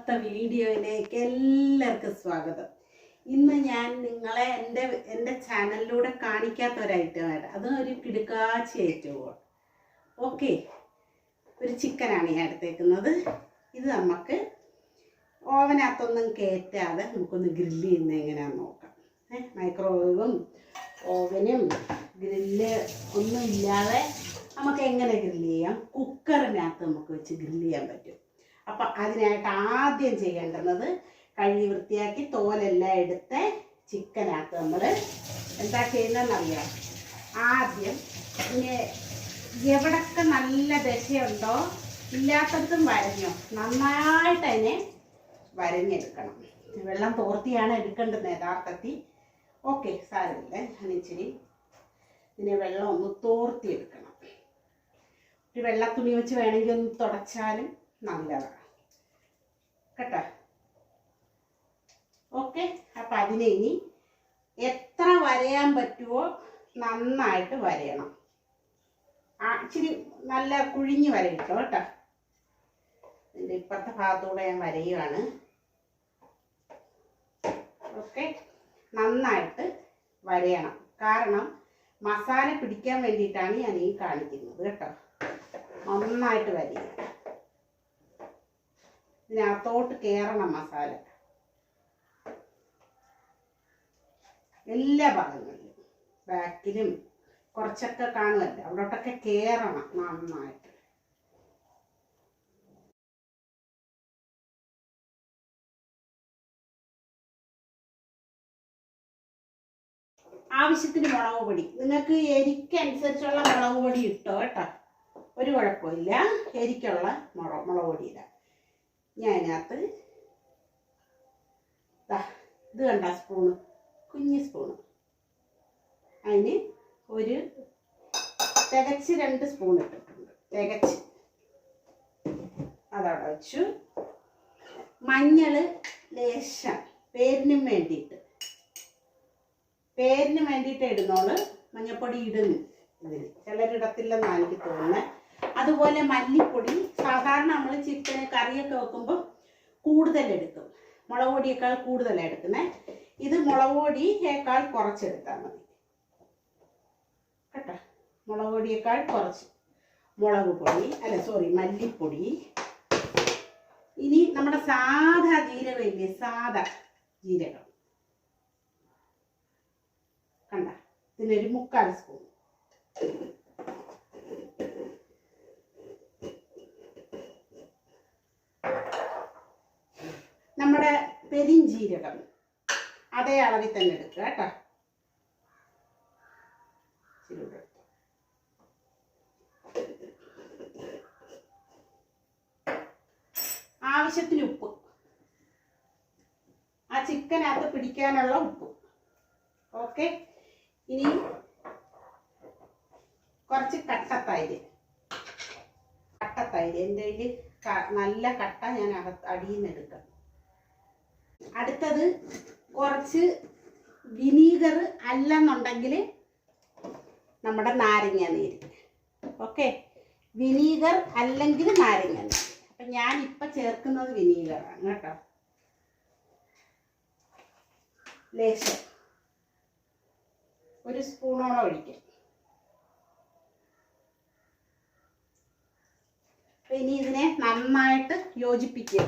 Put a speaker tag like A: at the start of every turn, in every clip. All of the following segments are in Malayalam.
A: ഇന്നത്തെ വീഡിയോയിലേക്ക് എല്ലാവർക്കും സ്വാഗതം. ഇന്ന് ഞാൻ നിങ്ങളെ എന്റെ എന്റെ ചാനലിലൂടെ കാണിക്കാത്ത ഒരു ഐറ്റമായിട്ട് അത് ഒരു കിടുക്കാച്ചി ഐറ്റമാണ് ഓക്കെ. ഒരു ചിക്കനാണ് ഞാൻ എടുത്തേക്കുന്നത് ഇത് നമുക്ക് ഓവനകത്തൊന്നും കയറ്റാതെ നമുക്കൊന്ന് ഗ്രില്ല് ചെയ്യുന്ന എങ്ങനെയാണെന്ന് നോക്കാം. മൈക്രോവേവും ഓവനും ഗ്രില്ല് ഒന്നും ഇല്ലാതെ നമുക്ക് എങ്ങനെ ഗ്രില്ല് ചെയ്യാം? കുക്കറിനകത്ത് നമുക്ക് വെച്ച് ഗ്രില്ല് ചെയ്യാൻ പറ്റും. അപ്പം അതിനായിട്ട് ആദ്യം ചെയ്യേണ്ടുന്നത് കഴുകി വൃത്തിയാക്കി തോലെല്ലാം എടുത്ത് ചിക്കനകത്ത് നമ്മൾ എന്താ ചെയ്യുന്നതെന്നറിയാം? ആദ്യം ഇങ്ങനെ എവിടൊക്കെ നല്ല ദശയുണ്ടോ ഇല്ലാത്തടത്തും വരഞ്ഞോ. നന്നായിട്ട് അതിനെ വരഞ്ഞെടുക്കണം. വെള്ളം തോർത്തിയാണ് എടുക്കേണ്ടത് യഥാർത്ഥത്തിൽ. ഓക്കെ സാരമില്ല. ഞാനിച്ചിരി ഇതിനെ വെള്ളം ഒന്ന് തോർത്തി എടുക്കണം ഒരു വെള്ള തുണി വെച്ച് വേണമെങ്കിൽ ഒന്ന് തുടച്ചാലും നല്ലതാണ് കേട്ടോ. ഓക്കെ അപ്പം അതിനെ ഇനി എത്ര വരയാൻ പറ്റുമോ നന്നായിട്ട് വരയണം. ആ ഇച്ചിരി നല്ല കുഴിഞ്ഞ് വരയിട്ടോ കേട്ടോ. ഇതിന്റെ ഇപ്പുറത്തെ ഭാഗത്തൂടെ ഞാൻ വരയുവാണ്. ഓക്കെ നന്നായിട്ട് വരയണം. കാരണം മസാല പിടിക്കാൻ വേണ്ടിയിട്ടാണ് ഞാൻ ഈ കാണിക്കുന്നത് കേട്ടോ. നന്നായിട്ട് വരിക ഇതിനകത്തോട്ട് കയറണം മസാല. എല്ലാ ഭാഗങ്ങളിലും ബാക്കിലും കുറച്ചൊക്കെ കാണുമല്ലോ. അവിടോട്ടൊക്കെ കയറണം നന്നായിട്ട്. ആവശ്യത്തിന് മുളക് പൊടി. നിങ്ങൾക്ക് എരിക്കനുസരിച്ചുള്ള മുളക് പൊടി ഇട്ടോ കേട്ടോ. ഒരു കുഴപ്പമില്ല. എരിക്കുള്ള മുളക് മുളക് പൊടി ഇടാം. ഞാൻ അതിനകത്ത് ദാ ഇത് കണ്ട സ്പൂണ് കുഞ്ഞ് സ്പൂണ് അതിന് ഒരു തികച്ച് രണ്ട് സ്പൂൺ ഇട്ടിട്ടുണ്ട്. തികച്ച്. അതവിടെ വെച്ചു. മഞ്ഞൾ ലേശം പേരിനും വേണ്ടിയിട്ട്. പേരിന് വേണ്ടിയിട്ട് ഇടുന്നോൾ മഞ്ഞപ്പൊടി ഇടുന്നു ഇതിന് ചിലരിടത്തില്ലെന്നാണ് എനിക്ക് തോന്നുന്നത് അതുപോലെ മല്ലിപ്പൊടി സാധാരണ നമ്മൾ ചിക്കൻ കറിയൊക്കെ വെക്കുമ്പോൾ കൂടുതൽ എടുക്കും മുളക് പൊടിയേക്കാൾ കൂടുതലാണ് എടുക്കുന്നത് ഇത് മുളക് പൊടിയേക്കാൾ കുറച്ചെടുത്താൽ മതി. കേട്ടോ? മുളക് പൊടിയേക്കാൾ കുറച്ച്. മുളക് പൊടി അല്ല സോറി മല്ലിപ്പൊടി. ഇനി നമ്മുടെ സാധാ ജീരകമില്ലേ സാധാ ജീരകം. കണ്ട? ഇതിനൊരു മുക്കാൽ സ്പൂൺ. നമ്മുടെ പെരിഞ്ചീരകം അതേ അളവിൽ തന്നെ എടുക്കുക കേട്ടോ. ആവശ്യത്തിന് ഉപ്പ്. ആ ചിക്കനകത്ത് പിടിക്കാനുള്ള ഉപ്പ്. ഓക്കെ ഇനി കുറച്ച് കട്ടത്തൈര് കട്ടത്തൈര് എന്റെ കയ്യിൽ നല്ല കട്ട ഞാൻ അകത്ത് അടിയിൽ നിന്ന് എടുക്കാം. അടുത്തത് കുറച്ച് വിനീഗർ അല്ലെന്നുണ്ടെങ്കിൽ നമ്മുടെ നാരങ്ങ നീര്. ഓക്കെ? വിനീഗർ അല്ലെങ്കിൽ നാരങ്ങ നീര്. അപ്പം ഇപ്പം ചേർക്കുന്നത് വിനീഗറാണ് കേട്ടോ. ലേശം. ഒരു സ്പൂണോളം ഒഴിക്കും. ഇനി ഇതിനെ നന്നായിട്ട് യോജിപ്പിക്കുക.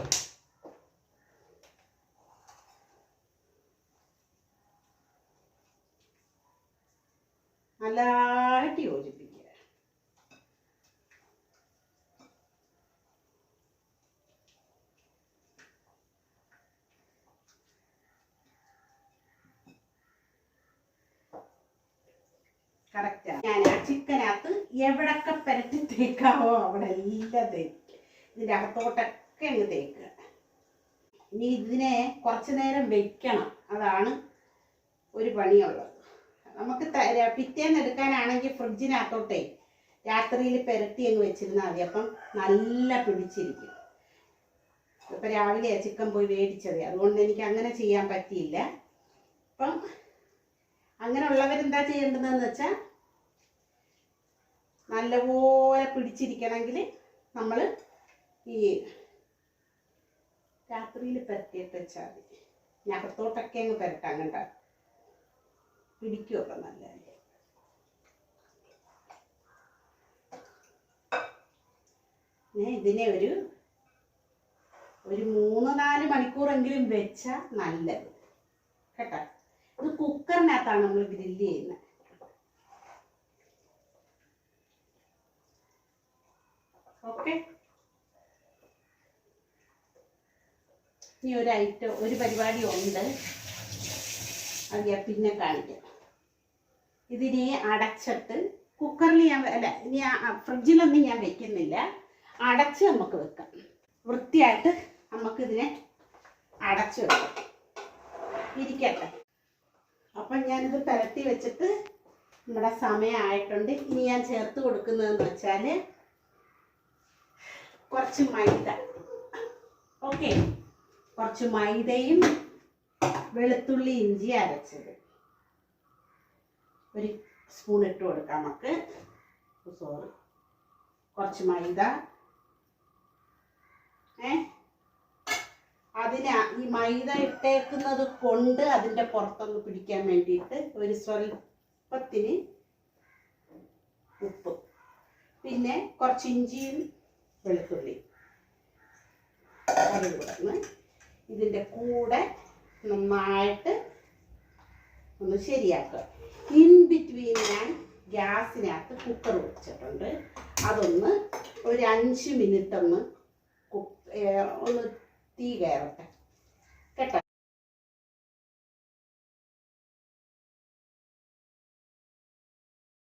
A: നല്ലതായിട്ട് യോജിപ്പിക്കുക. കറക്റ്റാണ് ഞാൻ ആ ചിക്കനകത്ത് എവിടൊക്കെ പെരട്ടി തേക്കാവോ അവിടെ എല്ലാം തേക്കും. ഇതിന്റെ അകത്തോട്ടൊക്കെ അങ്ങ് തേക്കുക ഇനി ഇതിനെ കുറച്ച് നേരം വെക്കണം. അതാണ് ഒരു പണിയുള്ളത്. നമുക്ക് പിറ്റേന്ന് എടുക്കാനാണെങ്കിൽ ഫ്രിഡ്ജിനകത്തോട്ടേ രാത്രിയിൽ പെരട്ടി അങ്ങ് വെച്ചിരുന്നാൽ മതി. അപ്പം നല്ല പിടിച്ചിരിക്കും. ഇപ്പം രാവിലെ ചിക്കൻ പോയി മേടിച്ചത് അതുകൊണ്ട് എനിക്ക് അങ്ങനെ ചെയ്യാൻ പറ്റിയില്ല. അപ്പം അങ്ങനെയുള്ളവരെന്താ ചെയ്യേണ്ടതെന്ന് വെച്ചാൽ നല്ലപോലെ പിടിച്ചിരിക്കണമെങ്കിൽ നമ്മൾ ഈ രാത്രിയിൽ പെരട്ടിയിട്ട് വെച്ചാൽ മതി. ഞാൻ അകത്തോട്ടൊക്കെ അങ്ങ് പുരട്ടാൻ കണ്ട പിടിക്കുമൊക്കെ നല്ല ഞാൻ ഇതിനെ ഒരു ഒരു മൂന്ന് നാല് മണിക്കൂറെങ്കിലും വെച്ചാൽ നല്ലത്. കേട്ടോ? ഇത് കുക്കറിനകത്താണ് നമ്മൾ ഗ്രില്ല് ചെയ്യുന്നത് ഓക്കെ. ഇനി ഒരു ഐറ്റം ഒരു പരിപാടി ഉണ്ട്. അത് ഞാൻ പിന്നെ കാണിക്കാം. ഇതിനെ അടച്ചിട്ട് കുക്കറിൽ ഞാൻ അല്ല ഇനി ഫ്രിഡ്ജിലൊന്നും ഞാൻ വെക്കുന്നില്ല. അടച്ച് നമുക്ക് വെക്കാം. വൃത്തിയായിട്ട് നമുക്കിതിനെ അടച്ചു വെക്കാം. ഇരിക്കട്ടെ. അപ്പം ഞാനിത് പരത്തി വെച്ചിട്ട് നമ്മുടെ സമയമായിട്ടുണ്ട് ഇനി ഞാൻ ചേർത്ത് കൊടുക്കുന്നതെന്ന് വെച്ചാൽ കുറച്ച് മൈദ. ഓക്കെ കുറച്ച് മൈദയും വെളുത്തുള്ളി ഇഞ്ചി അരച്ചത്. ഒരു സ്പൂൺ ഇട്ട് കൊടുക്കാം നമുക്ക്. സോറി കുറച്ച് മൈദ. ഏ? അതിന് ഈ മൈദ ഇട്ടേക്കുന്നത് കൊണ്ട് അതിന്റെ പുറത്തൊന്ന് പിടിക്കാൻ വേണ്ടിയിട്ട് ഒരു സ്വല്പത്തിന് ഉപ്പ്. പിന്നെ കുറച്ച് ഇഞ്ചിയും വെളുത്തുള്ളി. അത് കൂടെ ഇതിന്റെ കൂടെ നന്നായിട്ട് ഒന്ന് ശരിയാക്കുക. ഇൻ ബിറ്റ്വീൻ ഞാൻ ഗ്യാസിനകത്ത് കുക്കർ വെച്ചിട്ടുണ്ട്. അതൊന്ന് ഒരു അഞ്ച് മിനിറ്റ് ഒന്ന് ഒന്ന് തീ കയറട്ടെ. കേട്ടോ?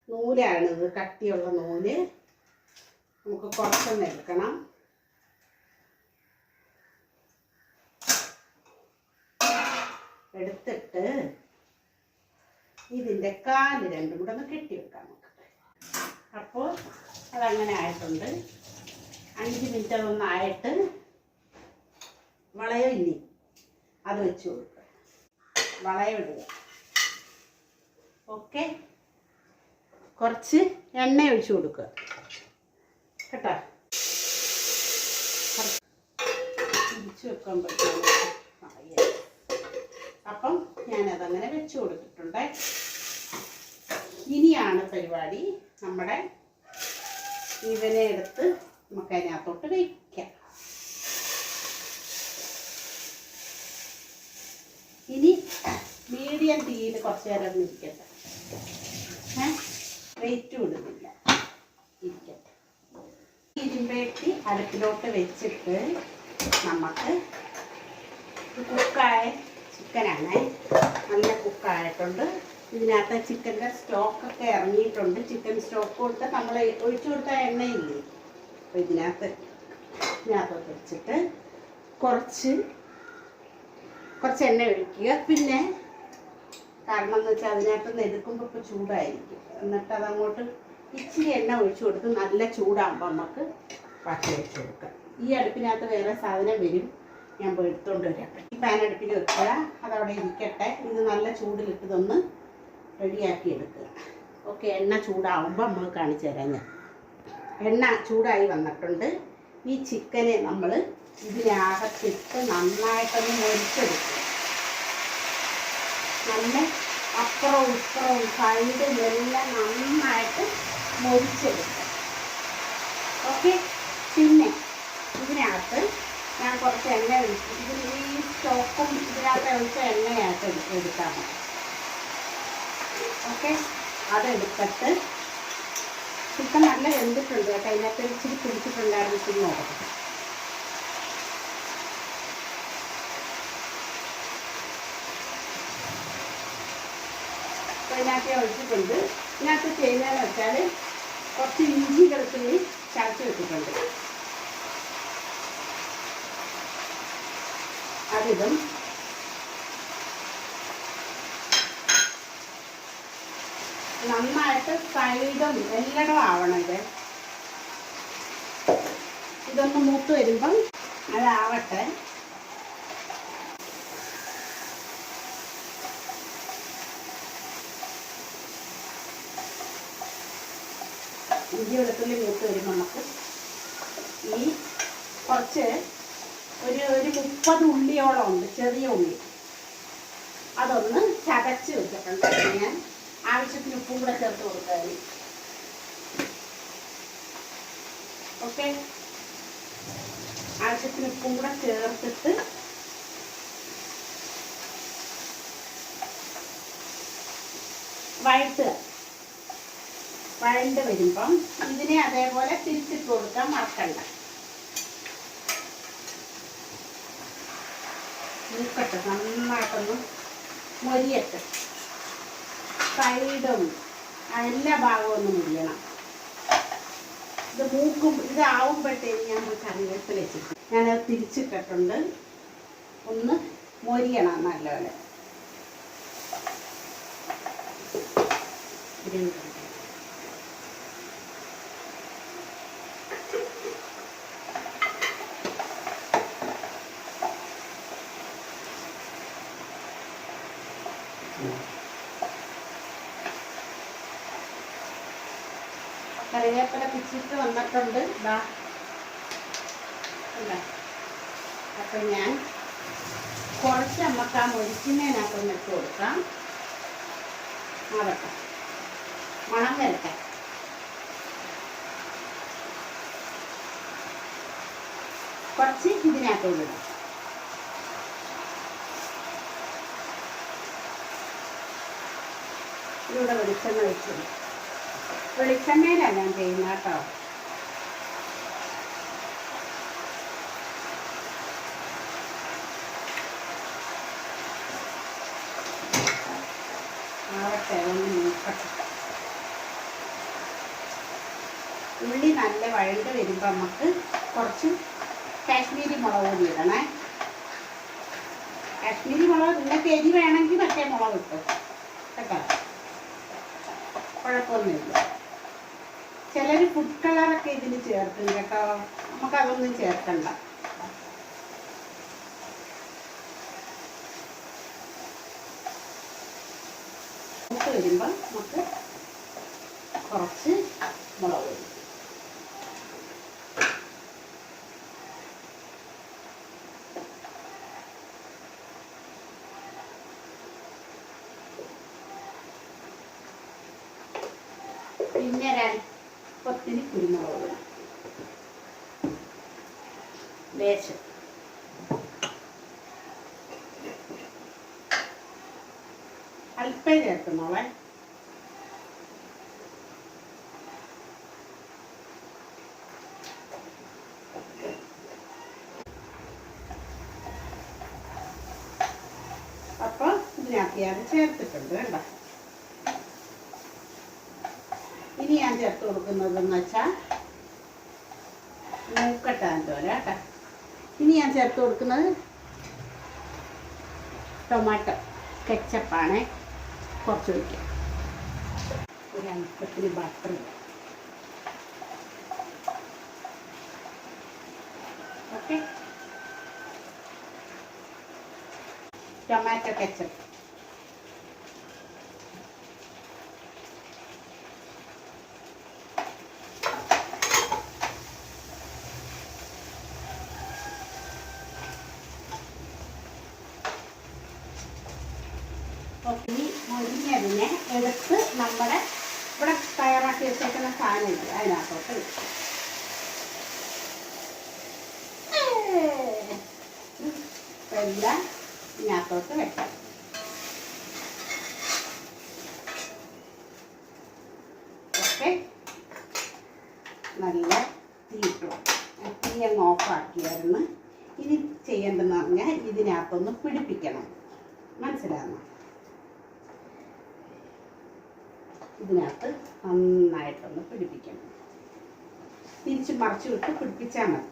A: നൂലാണിത് കട്ടിയുള്ള നൂൽ. നമുക്ക് കുറച്ചൊന്ന് എടുക്കണം. എടുത്തിട്ട് ഇതിന്റെ കാൽ രണ്ടും കൂടെ ഒന്ന് കെട്ടി വെക്കാം നമുക്ക്. അപ്പോൾ അതങ്ങനെ ആയിട്ടുണ്ട്. അഞ്ച് മിനിറ്റ് അതൊന്ന് ആയിട്ട് വളയം ഇനി? അത് വെച്ച് കൊടുക്കുക. വളയം ഇടുക. ഓക്കെ. കുറച്ച് എണ്ണ ഒഴിച്ചു കൊടുക്കുക. കേട്ടോ? തിരിച്ച് വെക്കാൻ പറ്റും അപ്പം ഞാനതങ്ങനെ വെച്ച് കൊടുത്തിട്ടുണ്ട്. ഇനിയാണ് പരിപാടി. നമ്മുടെ ഇവനെ എടുത്ത് നമുക്ക് അതിനകത്തോട്ട് വയ്ക്കാം ഇനി മീഡിയം തീയിൽ കുറച്ച് നേരം ഇരിക്കട്ടെ. വെയിറ്റ് ഇടുന്നില്ല ഇരിക്കട്ടെ. ഇരുമ്പേട്ടി അടുപ്പിലോട്ട് വെച്ചിട്ട് നമുക്ക് കുക്കായ ചിക്കനാണ്. നല്ല കുക്കായിട്ടുണ്ട്. ഇതിനകത്ത് ചിക്കന്റെ സ്റ്റോക്കൊക്കെ ഇറങ്ങിയിട്ടുണ്ട്. ചിക്കൻ സ്റ്റോക്ക് കൊടുത്ത് നമ്മൾ ഒഴിച്ചു കൊടുത്ത എണ്ണയില്ലേ? അപ്പോൾ ഇതിനകത്ത് ഇതിനകത്ത് വെച്ചിട്ട് കുറച്ച് കുറച്ച് എണ്ണ ഒഴിക്കുക. പിന്നെ കാരണം എന്ന് വെച്ചാൽ അതിനകത്ത് നെടുക്കുമ്പോൾ ഇപ്പോൾ ചൂടായിരിക്കും. എന്നിട്ട് അതങ്ങോട്ട് ഇച്ചിരി എണ്ണ ഒഴിച്ചു കൊടുത്ത് നല്ല ചൂടാകുമ്പോൾ നമുക്ക് പച്ച വെച്ച് കൊടുക്കാം. ഈ അടുപ്പിനകത്ത് വേറെ സാധനം വരും. ഞാൻ എടുത്തുകൊണ്ട് വരാം. ഈ പാൻ അടുപ്പിൽ വെക്കുക. അതവിടെ ഇരിക്കട്ടെ. ഇത് നല്ല ചൂടിലിട്ട് ഇതൊന്ന് റെഡിയാക്കി എടുക്കുക. ഓക്കെ എണ്ണ ചൂടാവുമ്പോൾ നമ്മൾ കാണിച്ചു തരാം ഞാൻ. എണ്ണ ചൂടായി വന്നിട്ടുണ്ട്. ഈ ചിക്കനെ നമ്മൾ ഇതിനകത്തിട്ട് നന്നായിട്ടൊന്ന് മൊരിച്ചെടുക്കുക നല്ല അപ്പുറവും ഇപ്പുറവും സൈഡും എല്ലാം നന്നായിട്ട് മൊരിച്ചെടുക്കുക ഓക്കെ? പിന്നെ ഇതിനകത്ത് ഞാൻ കുറച്ച് എണ്ണ ഒഴിച്ചു. ഇതിൽ ഈ സ്റ്റോക്കും ഇതിനകത്ത് ഒഴിച്ച എണ്ണയായിട്ട് എടുക്കാം. ഓക്കെ? അതെടുത്തിട്ട് ചിക്കൻ നല്ല വെന്തിട്ടുണ്ട് കേട്ടോ. അതിനകത്ത് ഇച്ചിരി പിടിച്ചിട്ടുണ്ടായിരുന്നു ഇച്ചിരി ഇതിനകത്ത് ഞാൻ ഒഴിച്ചിട്ടുണ്ട്. ഇതിനകത്ത് ചെയ്യുന്നതെന്ന് വെച്ചാൽ കുറച്ച് ഇഞ്ചി വെളുത്തുള്ളി ചതച്ച് വെച്ചിട്ടുണ്ട്. അതിടും നന്നായിട്ട് സൈഡും എല്ലടം ആവണം ഇത്. ഇതൊന്ന് മൂത്ത് വരുമ്പം അതാവട്ടെ. ഇഞ്ചി വെളുത്തുള്ളി മൂത്ത് വരുമ്പോൾ നമുക്ക് ഈ കുറച്ച് ഒരു ഒരു മുപ്പത് ഉള്ളിയോളം ഉണ്ട് ചെറിയ ഉള്ളി. അതൊന്ന് ചതച്ച് വെച്ചിട്ടുണ്ട്. ഞാൻ ആവശ്യത്തിന് ഉപ്പും കൂടെ ചേർത്ത് കൊടുക്കാൻ ഓക്കെ? ആവശ്യത്തിന് ഉപ്പും കൂടെ ചേർത്തിട്ട് വഴട്ടുക വഴണ്ട് വരുമ്പം ഇതിനെ അതേപോലെ തിരിച്ചിട്ട് കൊടുക്കാൻ മറക്കണ്ട. മൂക്കട്ടെ നന്നായിട്ടൊന്ന് മൊരിയട്ടെ. സൈഡും എല്ലാ ഭാഗവും മുരിയണം. ഇത് മൂക്കും ഇതാവുമ്പോഴത്തേക്ക് ഞാൻ കറിവേപ്പില വെച്ചിട്ട് ഞാനത് തിരിച്ചിട്ടിട്ടുണ്ട്. ഒന്ന് മൊരിയണം നല്ലപോലെ. ഒരു കറിവേപ്പില പിച്ചിട്ട് വന്നിട്ടുണ്ട്. ഇതാ. അല്ല അപ്പം ഞാൻ കുറച്ച് നമുക്ക് ആ മുരിക്കുന്നതിനകത്തൊന്ന് ഇട്ട് കൊടുക്കാം. ആവട്ടെ. മണം വരട്ടെ. കുറച്ച് ഇതിനകത്തോട് ഇടാം. ഇവിടെ വെളിച്ചെണ്ണ ഒഴിച്ചു വെളിച്ചെണ്ണയിലാണ് ഞാൻ ചെയ്യുന്നത് കേട്ടോ? ഉള്ളി നല്ല വഴണ്ട് വരുമ്പോൾ നമുക്ക് കുറച്ച് കാശ്മീരി മുളക് പൊടി ഇടണേ. കാശ്മീരി മുളക് നിങ്ങൾക്ക് എരി വേണമെങ്കിൽ മറ്റേ മുളക് ഇട്ടു. കേട്ടോ? കുഴപ്പമൊന്നുമില്ല. ചിലർ ഫുഡ് കളറൊക്കെ ഇതിന് ചേർക്കും കേട്ടോ. നമുക്കതൊന്നും ചേർക്കണ്ട. മൂത്ത് നമുക്ക് കുറച്ച് മുളക് പൊടി പിന്നെ ഒരല്പത്തിന് കുരുമുളക് പൊടി ലേശം അല്പം ചേർക്കുന്നോളെ അപ്പോൾ ഇതിനകത്ത് ഞാൻ ചേർത്തിട്ടുണ്ട് കണ്ടോ ഇനി ഞാൻ ചേർത്ത് കൊടുക്കുന്നതെന്ന് വെച്ചാൽ മൂക്കട്ടാൻ തോര കേട്ടോ. ഇനി ഞാൻ ചേർത്ത് കൊടുക്കുന്നത് ടൊമാറ്റോ കെച്ചപ്പാണ്. കുറച്ച് വയ്ക്കാം ഒരു അല്പത്തിന് ബട്ടർ ഓക്കെ ടൊമാറ്റോ കെച്ചപ്പ് ഈ മൊരിഞ്ഞതിനെ എടുത്ത് നമ്മുടെ ഇവിടെ തയ്യാറാക്കി വെച്ചേക്കുന്ന സാധനങ്ങൾ അതിനകത്തോട്ട് എല്ലാം ഇതിനകത്തോട്ട് വെക്കാം. ഓക്കെ. നല്ല തീയിട്ടു തീ അങ്ങ് ഓഫാക്കിയായിരുന്നു. ഇനി ചെയ്യേണ്ടതെന്ന് പറഞ്ഞാൽ ഇതിനകത്തൊന്ന് പിടിപ്പിക്കണം. മനസ്സിലാകുന്നു ഇതിനകത്ത് നന്നായിട്ടൊന്ന് പിടിപ്പിക്കണം. തിരിച്ച് മറിച്ച് വിട്ട് പിടിപ്പിച്ചാൽ മതി.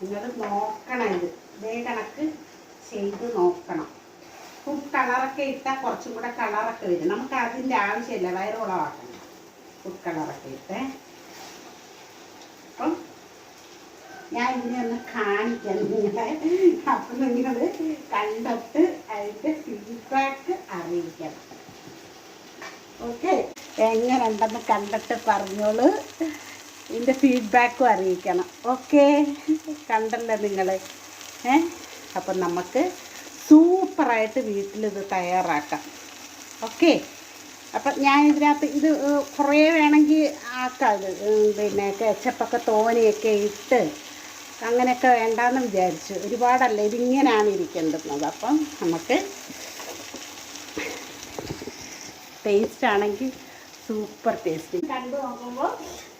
A: നിങ്ങൾ നോക്കണം ഇത് ഇതേ കണക്ക് ചെയ്ത് നോക്കണം ഫുഡ് കളറൊക്കെ ഇട്ടാൽ കുറച്ചും കൂടെ കളറൊക്കെ വരും. നമുക്ക് അതിന്റെ ആവശ്യമില്ല. വയറുളവാക്കണം ഫുഡ് കളറൊക്കെ ഇട്ട്. അപ്പം ഞാൻ ഇതിനെ ഒന്ന് കാണിക്കാം നിങ്ങളെ. അപ്പം നിങ്ങൾ കണ്ടിട്ട് അതിന്റെ ഫീഡ്ബാക്ക് അറിയിക്കണം. ഓക്കെ എങ്ങനെയുണ്ടെന്ന് കണ്ടിട്ട് പറഞ്ഞോളൂ. ഇതിന്റെ ഫീഡ്ബാക്കും അറിയിക്കണം. ഓക്കെ കണ്ടല്ലോ നിങ്ങൾ ഏ? അപ്പം നമുക്ക് സൂപ്പറായിട്ട് വീട്ടിലിത് തയ്യാറാക്കാം. ഓക്കെ? അപ്പം ഞാൻ ഇതിനകത്ത് ഇത് കുറേ വേണമെങ്കിൽ ആക്കാം. ഇത് പിന്നെ കെച്ചപ്പൊക്കെ തോനെയൊക്കെ ഇട്ട് അങ്ങനെയൊക്കെ വേണ്ടാന്ന് വിചാരിച്ചു. ഒരുപാടല്ല ഇതിങ്ങനെയാണ് ഇരിക്കേണ്ടുന്നത്. അപ്പം നമുക്ക് ടേസ്റ്റ് ആണെങ്കിൽ സൂപ്പർ ടേസ്റ്റ് കണ്ടു നോക്കുമ്പോൾ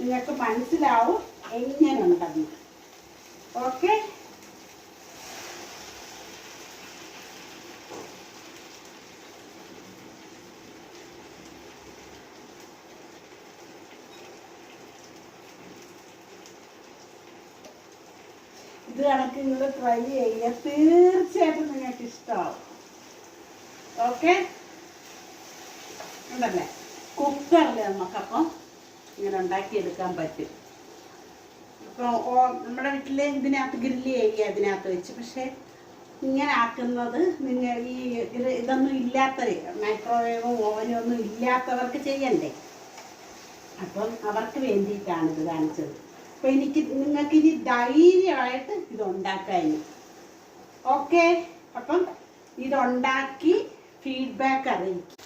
A: നിങ്ങൾക്ക് മനസ്സിലാവും എങ്ങനെയുണ്ടെന്ന്. ഓക്കെ? ഇത് കണക്ക് നിങ്ങൾ ട്രൈ ചെയ്യുക. തീർച്ചയായിട്ടും നിങ്ങൾക്ക് ഇഷ്ടമാവും ഓക്കെ ഉണ്ടല്ലേ? കുക്കറിൽ നമുക്കപ്പം ഇങ്ങനെ ഉണ്ടാക്കിയെടുക്കാൻ പറ്റും. അപ്പോൾ നമ്മുടെ വീട്ടിൽ ഇതിനകത്ത് ഗ്രില്ല് ചെയ്യുക അതിനകത്ത് വെച്ച്. പക്ഷേ ഇങ്ങനെ ആക്കുന്നത് നിങ്ങൾ ഈ ഇതൊന്നും ഇല്ലാത്തവർ മൈക്രോവേവും ഓവനും ഒന്നും ഇല്ലാത്തവർക്ക് ചെയ്യണ്ടേ? അപ്പം അവർക്ക് വേണ്ടിയിട്ടാണ് ഇത് കാണിച്ചത്. അപ്പം എനിക്ക് നിങ്ങൾക്ക് ഇനി ധൈര്യമായിട്ട് ഇത് ഉണ്ടാക്കാൻ ഓക്കെ അപ്പം ഇതുണ്ടാക്കി ഫീഡ്ബാക്ക് അറിയിക്കും.